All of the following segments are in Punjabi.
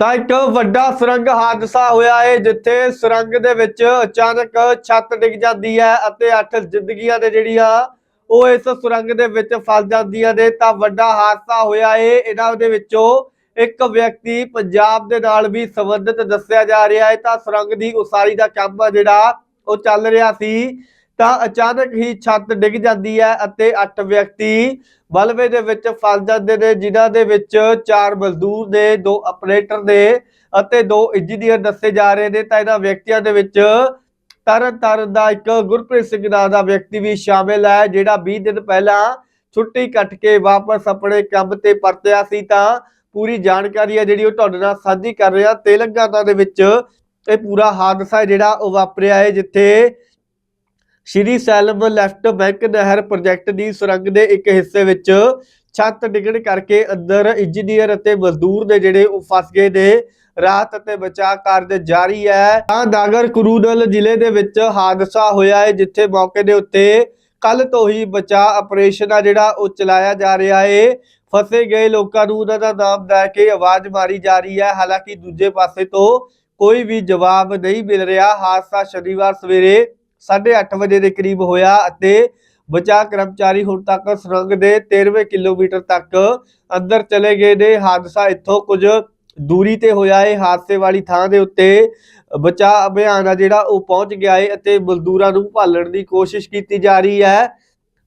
ਤਾਂ ਇੱਕ ਵੱਡਾ ਸੁਰੰਗ ਹਾਦਸਾ ਹੋਇਆ ਹੈ ਜਿੱਥੇ ਸੁਰੰਗ ਦੇ ਵਿੱਚ ਅਚਾਨਕ ਛੱਤ ਡਿੱਗ ਜਾਂਦੀ ਹੈ ਅਤੇ ਅੱਠ ਜ਼ਿੰਦਗੀਆਂ ਦੇ ਜਿਹੜੀਆਂ ਉਹ ਇਸ ਸੁਰੰਗ ਦੇ ਵਿੱਚ ਫਸ ਜਾਂਦੀਆਂ ਨੇ। ਤਾਂ ਵੱਡਾ ਹਾਦਸਾ ਹੋਇਆ ਹੈ ਇਹਨਾਂ ਦੇ ਵਿੱਚੋਂ ਇੱਕ ਵਿਅਕਤੀ ਪੰਜਾਬ ਦੇ ਨਾਲ ਵੀ ਸੰਬੰਧਿਤ ਦੱਸਿਆ ਜਾ ਰਿਹਾ ਹੈ ਤਾਂ ਸੁਰੰਗ ਦੀ ਉਸਾਰੀ ਦਾ ਕੰਮ ਆ ਜਿਹੜਾ, ਉਹ ਚੱਲ ਰਿਹਾ ਸੀ। ਤਾਂ ਅਚਾਨਕ ਹੀ ਛੱਤ ਡਿੱਗ ਜਾਂਦੀ ਹੈ ਅਤੇ ਅੱਠ ਵਿਅਕਤੀ ਬਲਵੇ ਦੇ ਵਿੱਚ ਫਸ ਜਾਂਦੇ ਨੇ, ਜਿਨ੍ਹਾਂ ਦੇ ਵਿੱਚ ਚਾਰ ਮਜ਼ਦੂਰ ਨੇ, ਦੋ ਆਪਰੇਟਰ ਨੇ ਅਤੇ ਦੋ ਇੰਜੀਨੀਅਰ ਦੱਸੇ ਜਾ ਰਹੇ ਨੇ। ਤਾਂ ਇਹਨਾਂ ਵਿਅਕਤੀਆਂ ਦੇ ਵਿੱਚ ਤਰਨ ਤਾਰਨ ਦਾ ਇੱਕ ਗੁਰਪ੍ਰੀਤ ਸਿੰਘ ਨਾਂ ਦਾ ਵਿਅਕਤੀ ਵੀ ਸ਼ਾਮਿਲ ਹੈ, ਜਿਹੜਾ 20 ਦਿਨ ਪਹਿਲਾਂ ਛੁੱਟੀ ਕੱਟ ਕੇ ਵਾਪਸ ਆਪਣੇ ਕੰਮ ਤੇ ਪਰਤਿਆ ਸੀ। ਤਾਂ ਪੂਰੀ ਜਾਣਕਾਰੀ ਹੈ ਜਿਹੜੀ ਉਹ ਤੁਹਾਡੇ ਨਾਲ ਸਾਂਝੀ ਕਰ ਰਿਹਾ। ਤੇਲੰਗਾਨਾ ਦੇ ਵਿੱਚ ਇਹ ਪੂਰਾ ਹਾਦਸਾ ਜਿਹੜਾ ਉਹ ਵਾਪਰਿਆ ਹੈ, ਜਿੱਥੇ ਸ਼੍ਰੀ ਸੈਲਮ ਲੈਫਟ ਬੈਂਕ ਨਹਿਰ ਪ੍ਰੋਜੈਕਟ ਦੀ ਸੁਰੰਗ ਦੇ ਇੱਕ ਹਿੱਸੇ ਵਿੱਚ ਛੱਤ ਡਿੱਗਣ ਕਰਕੇ ਅੰਦਰ ਇੰਜੀਨੀਅਰ ਅਤੇ ਮਜ਼ਦੂਰ ਦੇ ਜਿਹੜੇ ਉਹ ਫਸ ਗਏ ਨੇ। ਰਾਹਤ ਅਤੇ ਬਚਾਅ ਕਾਰਜ ਜਾਰੀ ਹੈ। ਤਾਂ ਨਾਗਰ ਕਰੂਨਲ ਜ਼ਿਲ੍ਹੇ ਦੇ ਵਿੱਚ ਹਾਦਸਾ ਹੋਇਆ ਹੈ, ਜਿੱਥੇ ਮੌਕੇ ਦੇ ਉੱਤੇ ਕੱਲ ਤੋਂ ਹੀ ਬਚਾਅ ਆਪਰੇਸ਼ਨ ਆ ਜਿਹੜਾ ਉਹ ਚਲਾਇਆ ਜਾ ਰਿਹਾ ਹੈ। ਫਸੇ ਗਏ ਲੋਕਾਂ ਨੂੰ ਉਹਨਾਂ ਦਾ ਨਾਮ ਲੈ ਕੇ ਆਵਾਜ਼ ਮਾਰੀ ਜਾ ਰਹੀ ਹੈ। ਹਾਲਾਂਕਿ ਦੂਜੇ ਪਾਸੇ ਤੋਂ ਕੋਈ ਵੀ ਜਵਾਬ ਨਹੀਂ ਮਿਲ ਰਿਹਾ। ਹਾਦਸਾ ਸ਼ਨੀਵਾਰ ਸਵੇਰੇ 8:30 ਵਜੇ ਦੇ ਕਰੀਬ ਹੋਇਆ ਅਤੇ ਬਚਾਅ ਕਰਮਚਾਰੀ ਹੁਣ ਤੱਕ ਸੁਰੰਗ ਦੇ 13ਵੇਂ ਕਿਲੋਮੀਟਰ ਤੱਕ ਅੰਦਰ ਚਲੇ ਗਏ ਨੇ। ਹਾਦਸਾ ਇੱਥੋਂ ਕੁਝ ਦੂਰੀ ਤੇ ਹੋਇਆ ਹੈ। ਹਾਦਸੇ ਵਾਲੀ ਥਾਂ ਦੇ ਉੱਤੇ ਬਚਾਅ ਅਭਿਆਨ ਆ ਜਿਹੜਾ ਉਹ ਪਹੁੰਚ ਗਿਆ ਹੈ ਅਤੇ ਮਜ਼ਦੂਰਾਂ ਨੂੰ ਭਾਲਣ ਦੀ ਕੋਸ਼ਿਸ਼ ਕੀਤੀ ਜਾ ਰਹੀ ਹੈ।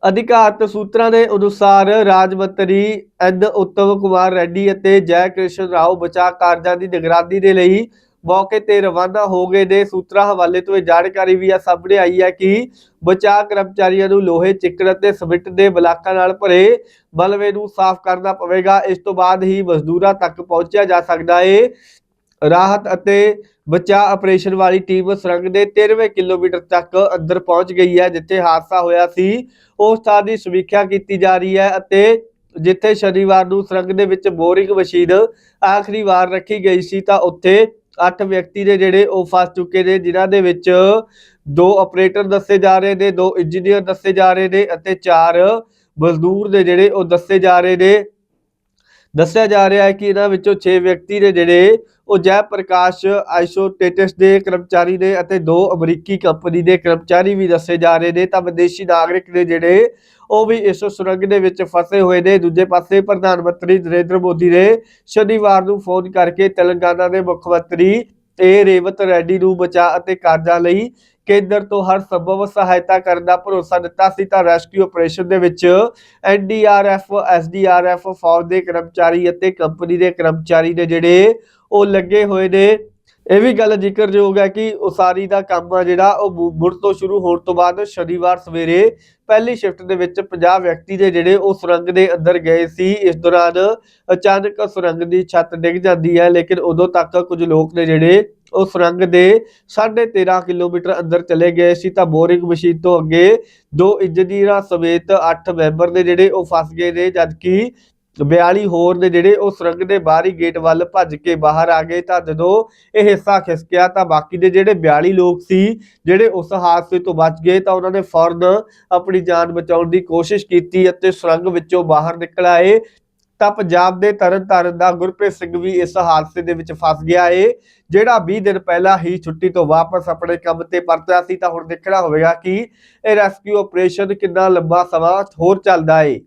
ਅਧਿਕਾਰਤ ਸੂਤਰਾਂ ਦੇ ਅਨੁਸਾਰ ਰਾਜ ਮੰਤਰੀ ਐਨ. ਉੱਤਮ ਕੁਮਾਰ ਰੈਡੀ ਅਤੇ ਜੈ ਕ੍ਰਿਸ਼ਨ ਰਾਓ ਬਚਾਅ ਕਾਰਜਾਂ ਦੀ ਨਿਗਰਾਨੀ ਦੇ ਲਈ ਮੌਕੇ ਤੇ ਰਵਾਨਾ ਹੋ ਗਏ ਨੇ। ਸੂਤਰਾਂ ਹਵਾਲੇ ਤੋਂ ਇਹ ਜਾਣਕਾਰੀ ਵੀ ਆ, ਸਾਹਮਣੇ ਆਈ ਹੈ ਕਿ ਬਚਾਅ ਕਰਮਚਾਰੀਆਂ ਨੂੰ ਲੋਹੇ ਚਿੱਕੜ ਅਤੇ ਸਿਮਿੰਟ ਦੇ ਬਲਾਕਾਂ ਨਾਲ ਭਰੇ ਬਲਵੇ ਨੂੰ ਸਾਫ਼ ਕਰਨਾ ਪਵੇਗਾ। ਇਸ ਤੋਂ ਬਾਅਦ ਹੀ ਮਜ਼ਦੂਰਾਂ ਤੱਕ ਪਹੁੰਚਿਆ ਜਾ ਸਕਦਾ ਹੈ ਰਾਹਤ ਅਤੇ ਬਚਾਅ ਆਪਰੇਸ਼ਨ ਵਾਲੀ ਟੀਮ ਸੁਰੰਗ ਦੇ 13ਵੇਂ ਕਿਲੋਮੀਟਰ ਤੱਕ ਅੰਦਰ ਪਹੁੰਚ ਗਈ ਹੈ, ਜਿੱਥੇ ਹਾਦਸਾ ਹੋਇਆ ਸੀ। ਉਸ ਥਾਂ ਦੀ ਸਮੀਖਿਆ ਕੀਤੀ ਜਾ ਰਹੀ ਹੈ ਅਤੇ ਜਿੱਥੇ ਸ਼ਨੀਵਾਰ ਨੂੰ ਸੁਰੰਗ ਦੇ ਵਿੱਚ ਬੋਰਿੰਗ ਮਸ਼ੀਨ ਆਖਰੀ ਵਾਰ ਰੱਖੀ ਗਈ ਸੀ, ਤਾਂ ਉੱਥੇ ਅੱਠ ਵਿਅਕਤੀ ਦੇ ਜਿਹੜੇ ਉਹ ਫਸ ਚੁੱਕੇ ਨੇ, ਜਿਨ੍ਹਾਂ ਦੇ ਵਿੱਚ ਦੋ ਆਪਰੇਟਰ ਦੱਸੇ ਜਾ ਰਹੇ ਨੇ, ਦੋ ਇੰਜੀਨੀਅਰ ਦੱਸੇ ਜਾ ਰਹੇ ਨੇ ਅਤੇ ਚਾਰ ਮਜ਼ਦੂਰ ਦੇ ਜਿਹੜੇ ਉਹ ਦੱਸੇ ਜਾ ਰਹੇ ਨੇ। ਦੱਸਿਆ ਜਾ ਰਿਹਾ ਹੈ ਕਿ ਇਹਨਾਂ ਵਿੱਚੋਂ 6 ਵਿਅਕਤੀ ਨੇ ਜਿਹੜੇ ਉਹ ਜੈ ਪ੍ਰਕਾਸ਼ ਆਈਸੋਟੇਟਸ ਦੇ ਕਰਮਚਾਰੀ ਨੇ ਅਤੇ ਦੋ ਅਮਰੀਕੀ ਕੰਪਨੀ ਦੇ ਕਰਮਚਾਰੀ ਵੀ ਦੱਸੇ ਜਾ ਰਹੇ ਨੇ। ਤਾਂ ਵਿਦੇਸ਼ੀ ਨਾਗਰਿਕ ਨੇ ਜਿਹੜੇ, ਉਹ ਵੀ ਇਸ ਸੁਰੰਗ ਦੇ ਵਿੱਚ ਫਸੇ ਹੋਏ ਨੇ। ਦੂਜੇ ਪਾਸੇ ਪ੍ਰਧਾਨ ਮੰਤਰੀ ਨਰਿੰਦਰ ਮੋਦੀ ਨੇ ਸ਼ਨੀਵਾਰ ਨੂੰ ਫੋਨ ਕਰਕੇ ਤੇਲੰਗਾਨਾ ਦੇ ਮੁੱਖ ਮੰਤਰੀ ਏ ਰੇਵਤ ਰੈਡੀ ਨੂੰ ਬਚਾਅ ਅਤੇ ਕਾਰਜਾਂ ਲਈ ਕੇਂਦਰ ਤੋਂ ਹਰ ਸੰਭਵ ਸਹਾਇਤਾ ਕਰਨ ਦਾ ਭਰੋਸਾ ਦਿੱਤਾ ਸੀ, ਤਾਂ ਰੈਸਕਿਊ ਆਪਰੇਸ਼ਨ ਦੇ ਵਿੱਚ ਐਨਡੀਆਰਐਫ ਐਸਡੀਆਰਐਫ ਫੌਜ ਦੇ ਕਰਮਚਾਰੀ ਅਤੇ ਕੰਪਨੀ ਦੇ ਕਰਮਚਾਰੀ ਨੇ ਜਿਹੜੇ ਉਹ ਲੱਗੇ ਹੋਏ ਨੇ। ਇਹ ਵੀ ਗੱਲ ਜ਼ਿਕਰਯੋਗ ਹੈ ਕਿ ਉਸਾਰੀ ਦਾ ਕੰਮ ਆ ਜਿਹੜਾ, ਉਹ ਮੁੜ ਤੋਂ ਸ਼ੁਰੂ ਹੋਣ ਤੋਂ ਬਾਅਦ ਸ਼ਨੀਵਾਰ ਸਵੇਰੇ ਪਹਿਲੀ ਸ਼ਿਫਟ ਦੇ ਵਿੱਚ 50 ਵਿਅਕਤੀ ਦੇ ਜਿਹੜੇ ਉਹ ਸੁਰੰਗ ਦੇ ਅੰਦਰ ਗਏ ਸੀ। ਇਸ ਦੌਰਾਨ ਅਚਾਨਕ ਸੁਰੰਗ ਦੀ ਛੱਤ ਡਿੱਗ ਜਾਂਦੀ ਹੈ, ਲੇਕਿਨ ਉਦੋਂ ਤੱਕ ਕੁਝ ਲੋਕ ਨੇ ਜਿਹੜੇ ਉਹ ਸੁਰੰਗ ਦੇ 13.5 ਕਿਲੋਮੀਟਰ ਅੰਦਰ ਚਲੇ ਗਏ ਸੀ ਤਾਂ ਬੋਰਿੰਗ ਮਸ਼ੀਨ ਤੋਂ ਅੱਗੇ ਦੋ ਇੰਜੀਨੀਅਰਾਂ ਸਮੇਤ 8 ਮੈਂਬਰ ਨੇ ਜਿਹੜੇ ਉਹ ਫਸ ਗਏ ਨੇ, ਜਦਕਿ 42 ਹੋਰ ਨੇ ਜਿਹੜੇ ਉਹ ਸੁਰੰਗ ਦੇ ਬਾਹਰੀ ਗੇਟ ਵੱਲ ਭੱਜ ਕੇ ਬਾਹਰ ਆ ਗਏ। ਤਾਂ ਜਦੋਂ ਇਹ ਹਿੱਸਾ ਖਿਸਕਿਆ ਤਾਂ ਬਾਕੀ ਦੇ ਜਿਹੜੇ 42 ਲੋਕ ਸੀ ਜਿਹੜੇ ਉਸ ਹਾਦਸੇ ਤੋਂ ਬਚ ਗਏ ਤਾਂ ਉਹਨਾਂ ਨੇ ਫੌਰਨ ਆਪਣੀ ਜਾਨ ਬਚਾਉਣ ਦੀ ਕੋਸ਼ਿਸ਼ ਕੀਤੀ ਅਤੇ ਸੁਰੰਗ ਵਿੱਚੋਂ ਬਾਹਰ ਨਿਕਲ ਆਏ। ਤਾਂ ਪੰਜਾਬ ਦੇ ਤਰਨ ਤਾਰਨ ਦਾ ਗੁਰਪ੍ਰੀਤ ਸਿੰਘ ਵੀ ਇਸ ਹਾਦਸੇ ਦੇ ਵਿੱਚ ਫਸ ਗਿਆ ਏ, ਜਿਹੜਾ 20 ਦਿਨ ਪਹਿਲਾਂ ਹੀ ਛੁੱਟੀ ਤੋਂ ਵਾਪਸ ਆਪਣੇ ਕੰਮ ਤੇ ਪਰਤਿਆ ਸੀ। ਤਾਂ ਹੁਣ ਦੇਖਣਾ ਹੋਵੇਗਾ ਕਿ ਇਹ ਰੈਸਕਿਊ ਆਪਰੇਸ਼ਨ ਕਿੰਨਾ ਲੰਬਾ ਸਮਾਂ ਹੋਰ ਚੱਲਦਾ ਏ।